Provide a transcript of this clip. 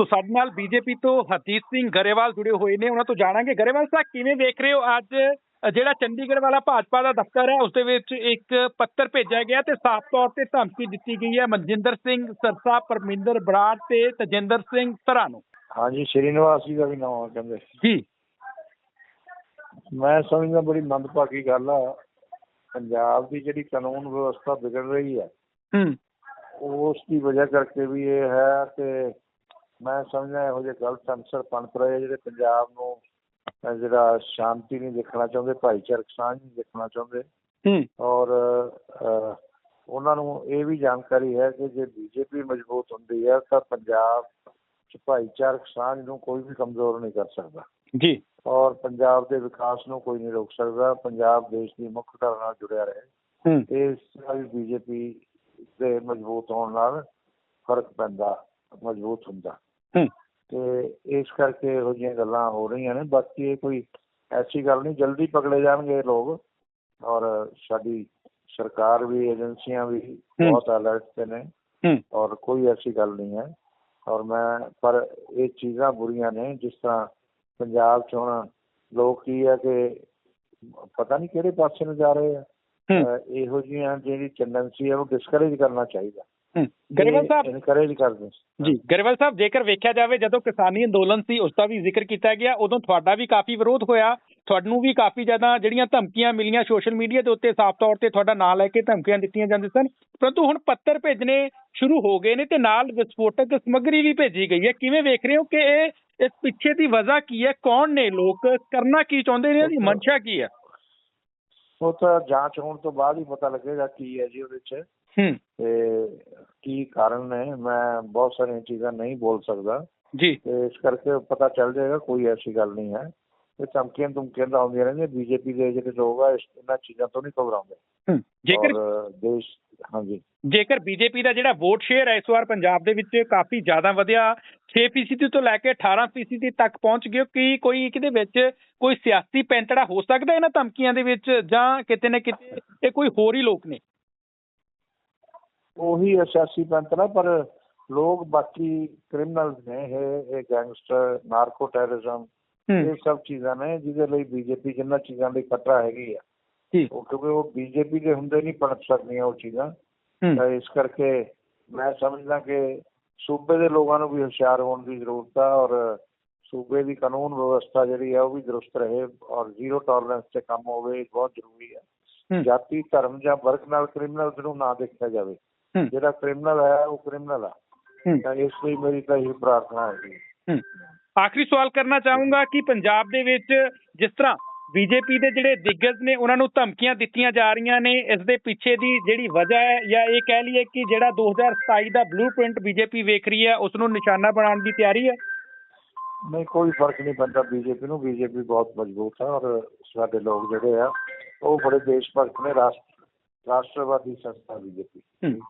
ਸੋ ਸਾਡੇ ਨਾਲ ਬੀਜੇਪੀ ਤੋਂ ਹਰਜੀਤ ਸਿੰਘ ਗਰੇਵਾਲ ਜੁੜੇ ਹੋਏ ਨੇ। ਉਹਨਾਂ ਤੋਂ ਜਾਣਾਂਗੇ। ਗਰੇਵਾਲ ਸਾਹਿਬ ਕਿਵੇਂ ਵੇਖ ਰਹੇ ਹੋ? ਅੱਜ ਜਿਹੜਾ ਚੰਡੀਗੜ੍ਹ ਵਾਲਾ ਭਾਜਪਾ ਦਾ ਦਫ਼ਤਰ ਹੈ ਉਸ ਦੇ ਵਿੱਚ ਇੱਕ ਪੱਤਰ ਭੇਜਿਆ ਗਿਆ ਤੇ ਸਾਫ਼ ਤੌਰ ਤੇ ਧਮਕੀ ਦਿੱਤੀ ਗਈ ਹੈ ਮਨਜਿੰਦਰ ਸਿੰਘ ਸਰਸਾ ਪਰਮਿੰਦਰ ਬਰਾੜ ਤੇ ਤਜਿੰਦਰ ਸਿੰਘ ਸਰਾਂ ਨੂੰ। ਹਾਂਜੀ ਸ਼੍ਰੀਨਿਵਾਸ ਜੀ ਦਾ ਵੀ ਨਾਮ ਆ ਕਹਿੰਦੇ। ਜੀ। ਮੈਂ ਸਮਝਦਾ ਬੜੀ ਮੰਦਭਾਗੀ ਗੱਲ ਆ। ਪੰਜਾਬ ਦੀ ਜਿਹੜੀ ਕਾਨੂੰਨ ਵਿਵਸਥਾ ਵਿਗੜ ਰਹੀ ਹੈ ਹੂੰ। ਉਸ ਦੀ ਵਜ੍ਹਾ ਕਰਕੇ ਵੀ ਇਹ ਹੈ ਕਿ ਮੈਂ ਸਮਝਦਾ ਇਹੋ ਜਿਹੇ ਗਲਤ ਅੰਸਰ ਪਣਪ ਰਹੇ ਜਿਹੜੇ ਪੰਜਾਬ ਨੂੰ ਜਿਹੜਾ ਸ਼ਾਂਤੀ ਨਹੀਂ ਦੇਖਣਾ ਚਾਹੁੰਦੇ ਭਾਈਚਾਰਕ ਸਾਂਝ ਨਹੀਂ ਦੇਖਣਾ ਚਾਹੁੰਦੇ। ਹੂੰ। ਔਰ ਉਹਨਾਂ ਨੂੰ ਇਹ ਵੀ ਜਾਣਕਾਰੀ ਹੈ ਕਿ ਜੇ ਬੀਜੇਪੀ ਮਜ਼ਬੂਤ ਹੁੰਦੀ ਹੈ ਤਾਂ ਪੰਜਾਬ ਚ ਭਾਈਚਾਰਕ ਸਾਂਝ ਨੂੰ ਕੋਈ ਵੀ ਕਮਜ਼ੋਰ ਨਹੀਂ ਕਰ ਸਕਦਾ। ਜੀ। ਔਰ ਪੰਜਾਬ ਦੇ ਵਿਕਾਸ ਨੂੰ ਕੋਈ ਨਹੀਂ ਰੋਕ ਸਕਦਾ। ਪੰਜਾਬ ਦੇਸ਼ ਦੀ ਮੁੱਖ ਧਾਰਾ ਨਾਲ ਜੁੜਿਆ ਰਹੇ। ਇਸ ਨਾਲ ਬੀਜੇਪੀ ਦੇ ਮਜ਼ਬੂਤ ਹੋਣ ਨਾਲ ਫ਼ਰਕ ਪੈਂਦਾ ਮਜ਼ਬੂਤ ਹੁੰਦਾ। ਤੇ ਇਸ ਕਰਕੇ ਇਹੋ ਜਿਹੀਆਂ ਗੱਲਾਂ ਹੋ ਰਹੀਆਂ ਨੇ। ਬਾਕੀ ਇਹ ਕੋਈ ਐਸੀ ਗੱਲ ਨਹੀਂ ਜਲਦੀ ਪਕੜੇ ਜਾਣਗੇ ਲੋਕ। ਔਰ ਸਾਡੀ ਸਰਕਾਰ ਵੀ ਏਜੰਸੀਆਂ ਵੀ। ਬਹੁਤ ਅਲਰਟ ਤੇ ਨੇ। ਔਰ ਕੋਈ ਐਸੀ ਗੱਲ ਨਹੀਂ ਹੈ। ਔਰ ਮੈਂ ਪਰ ਇਹ ਚੀਜ਼ਾਂ ਬੁਰੀਆਂ ਨੇ ਜਿਸ ਤਰ੍ਹਾਂ ਪੰਜਾਬ 'ਚ ਹੁਣ ਲੋਕ ਕੀ ਹੈ ਕਿ ਪਤਾ ਨਹੀਂ ਕਿਹੜੇ ਪਾਸੇ ਨੂੰ ਜਾ ਰਹੇ ਆ। ਇਹੋ ਜਿਹੀਆਂ ਜਿਹੜੀ ਟੈਂਡੈਂਸੀ ਹੈ ਉਹ ਡਿਸਕਰੇਜ ਕਰਨਾ ਚਾਹੀਦਾ। ਗਰੇਵਾਲ ਸਾਹਿਬ ਇਨਕਰੇਜ ਕਰਦੇ ਜੀ ਗਰੇਵਾਲ ਸਾਹਿਬ ਜੇਕਰ ਵੇਖਿਆ ਜਾਵੇ ਜਦੋਂ ਕਿਸਾਨੀ ਅੰਦੋਲਨ ਸੀ ਉਸ ਦਾ ਵੀ ਜ਼ਿਕਰ ਕੀਤਾ ਗਿਆ। ਉਦੋਂ ਤੁਹਾਡਾ ਵੀ ਕਾਫੀ ਵਿਰੋਧ ਹੋਇਆ। ਤੁਹਾਨੂੰ ਵੀ ਕਾਫੀ ਜ਼ਿਆਦਾ ਜਿਹੜੀਆਂ ਧਮਕੀਆਂ ਮਿਲੀਆਂ ਸੋਸ਼ਲ ਮੀਡੀਆ ਦੇ ਉੱਤੇ ਸਾਫ਼ ਤੌਰ ਤੇ ਤੁਹਾਡਾ ਨਾਂ ਲੈ ਕੇ ਧਮਕੀਆਂ ਦਿੱਤੀਆਂ ਜਾਂਦੀਆਂ ਸਨ। ਪਰੰਤੂ ਹੁਣ ਪੱਤਰ ਭੇਜਣੇ ਸ਼ੁਰੂ ਹੋ ਗਏ ਨੇ ਤੇ ਨਾਲ ਵਿਸਫੋਟਕ ਸਮੱਗਰੀ ਵੀ ਭੇਜੀ ਗਈ ਹੈ। ਕਿਵੇਂ ਵੇਖ ਰਹੇ ਹੋ ਕਿ ਇਹ ਇਸ ਪਿੱਛੇ ਦੀ ਵਜ੍ਹਾ ਕੀ ਹੈ? ਕੌਣ ਨੇ? ਲੋਕ ਕਰਨਾ ਕੀ ਚਾਹੁੰਦੇ ਨੇ? ਇਹਦੀ ਮਨਸ਼ਾ ਕੀ ਹੈ? ਉਹ ਤਾਂ ਜਾਂਚ ਹੋਣ ਤੋਂ ਬਾਅਦ ਹੀ ਪਤਾ ਲੱਗੇਗਾ ਕੀ ਹੈ ਜੀ ਉਹਦੇ 'ਚ। ਹੂੰ। ਤੇ ਕਾਰਨ ਨੇ ਮੈਂ ਬਹੁਤ ਸਾਰੀਆਂ ਚੀਜ਼ਾਂ ਨਹੀਂ ਬੋਲ ਸਕਦਾ। ਜੀ। ਤੇ ਇਸ ਕਰਕੇ ਪਤਾ ਚੱਲ ਜਾਏਗਾ ਕੋਈ ਐਸੀ ਗੱਲ ਨਹੀਂ ਹੈ। ਇਹ ਧਮਕੀਆਂ ਧਮਕੀਆਂ ਤਾਂ ਆਉਂਦੀਆਂ ਰਹਿੰਦੀਆਂ ਬੀਜੇਪੀ ਦੇ ਜਿਹੜੇ ਲੋਕ ਆ ਇਹਨਾਂ ਚੀਜ਼ਾਂ ਤੋਂ ਨਹੀਂ ਘਬਰਾਉਂਦੇ। ਜੇਕਰ ਦੇਸ਼ ਹਾਂਜੀ। ਜੇਕਰ ਬੀਜੇਪੀ ਦਾ ਜਿਹੜਾ ਵੋਟ ਸ਼ੇਅਰ ਹੈ ਇਸ ਵਾਰ ਪੰਜਾਬ ਦੇ ਵਿੱਚ ਕਾਫੀ ਜ਼ਿਆਦਾ ਵਧਿਆ। 6% ਤੋਂ ਲੈ ਕੇ 18% ਤੱਕ ਪਹੁੰਚ ਗਿਆ ਕਿ ਕੋਈ ਕਿਤੇ ਵਿੱਚ ਕੋਈ ਸਿਆਸੀ ਪੈਂਤੜਾ ਹੋ ਸਕਦਾ ਇਹਨਾਂ ਧਮਕੀਆਂ ਦੇ ਵਿੱਚ? ਜਾਂ ਕਿਤੇ ਨਾ ਕਿਤੇ ਇਹ ਕੋਈ ਹੋਰ ਹੀ ਲੋਕ ਨੇ? ਉਹੀ ਅਸਿਆਸੀ ਪੰਤਰਾ ਪਰ ਲੋਕ ਬਾਕੀ ਕ੍ਰਿਮੀਨਲ ਨੇ ਇਹ ਇਹ ਗੈਂਗਸਟਰ ਨਾਰਕੋ ਟੈਰਰਿਜ਼ਮ ਇਹ ਸਭ ਚੀਜ਼ਾਂ ਨੇ ਜਿਹਦੇ ਲਈ ਬੀਜੇਪੀ ਜਿੰਨਾ ਚੀਜ਼ਾਂ ਲਈ ਖਤਰਾ ਹੈਗੀ ਆ। ਉਹ ਕਿਉਂਕਿ ਉਹ ਬੀਜੇਪੀ ਦੇ ਹੁੰਦੇ ਨਹੀਂ ਪਣਪ ਸਕਦੀਆਂ ਉਹ ਚੀਜ਼ਾਂ। ਤਾਂ ਇਸ ਕਰਕੇ ਮੈਂ ਸਮਝਦਾ ਕਿ ਸੂਬੇ ਦੇ ਲੋਕਾਂ ਨੂੰ ਵੀ ਹੁਸ਼ਿਆਰ ਹੋਣ ਦੀ ਜ਼ਰੂਰਤ ਆ ਔਰ ਸੂਬੇ ਦੀ ਕਾਨੂੰਨ ਵਿਵਸਥਾ ਜਿਹੜੀ ਆ ਉਹ ਵੀ ਦਰੁਸਤ ਰਹੇ ਔਰ ਜ਼ੀਰੋ ਟੋਲਰੈਂਸ ਤੇ ਕੰਮ ਹੋਵੇ ਬਹੁਤ ਜ਼ਰੂਰੀ ਹੂੰ। ਜਾਤੀ ਧਰਮ ਜਾਂ ਵਰਗ ਨਾਲ ਕ੍ਰਿਮੀਨਲ ਨੂੰ ਨਾ ਦੇਖਿਆ ਜਾਵੇ। ਜਿਹੜਾ ਕ੍ਰਿਮੀਨਲ ਹੈ ਉਹ ਕ੍ਰਿਮੀਨਲ ਆ। ਤਾਂ ਇਸ ਲਈ ਮੇਰੀ ਤਾਂ ਇਹ ਪ੍ਰਾਰਥਨਾ ਹੂੰ। ਆਖਰੀ ਸਵਾਲ ਕਰਨਾ ਚਾਹੂੰਗਾ ਕਿ ਪੰਜਾਬ ਦੇ ਵਿੱਚ ਜਿਸ ਤਰ੍ਹਾਂ ਬੀਜੇਪੀ ਦੇ ਜਿਹੜੇ ਦਿੱਗਜ ਨੇ ਉਹਨਾਂ ਨੂੰ ਧਮਕੀਆਂ ਦਿੱਤੀਆਂ ਜਾ ਰਹੀਆਂ ਨੇ ਇਸ ਦੇ ਪਿੱਛੇ ਦੀ ਜਿਹੜੀ ਵਜ੍ਹਾ ਹੈ ਜਾਂ ਇਹ ਕਹਿ ਲਈਏ ਕਿ ਜਿਹੜਾ 2027 ਦਾ ਬਲੂਪ੍ਰਿੰਟ ਬੀਜੇਪੀ ਵੇਖ ਰਹੀ ਹੈ ਉਸ ਨੂੰ ਨਿਸ਼ਾਨਾ ਬਣਾਉਣ ਦੀ ਤਿਆਰੀ ਹੈ? ਨਹੀਂ ਕੋਈ ਫ਼ਰਕ ਨਹੀਂ ਪੈਂਦਾ ਬੀਜੇਪੀ ਨੂੰ। ਬੀਜੇਪੀ ਬਹੁਤ ਮਜ਼ਬੂਤ ਹੈ ਔਰ ਸਾਡੇ ਲੋਕ ਜਿਹੜੇ ਆ ਉਹ ਬੜੇ ਦੇਸ਼ ਭਗਤ ਨੇ ਰਾਸ਼ਟਰ ਰਾਸ਼ਟਰਵਾਦੀ ਸੰਸਥਾ ਬੀਜੇਪੀ।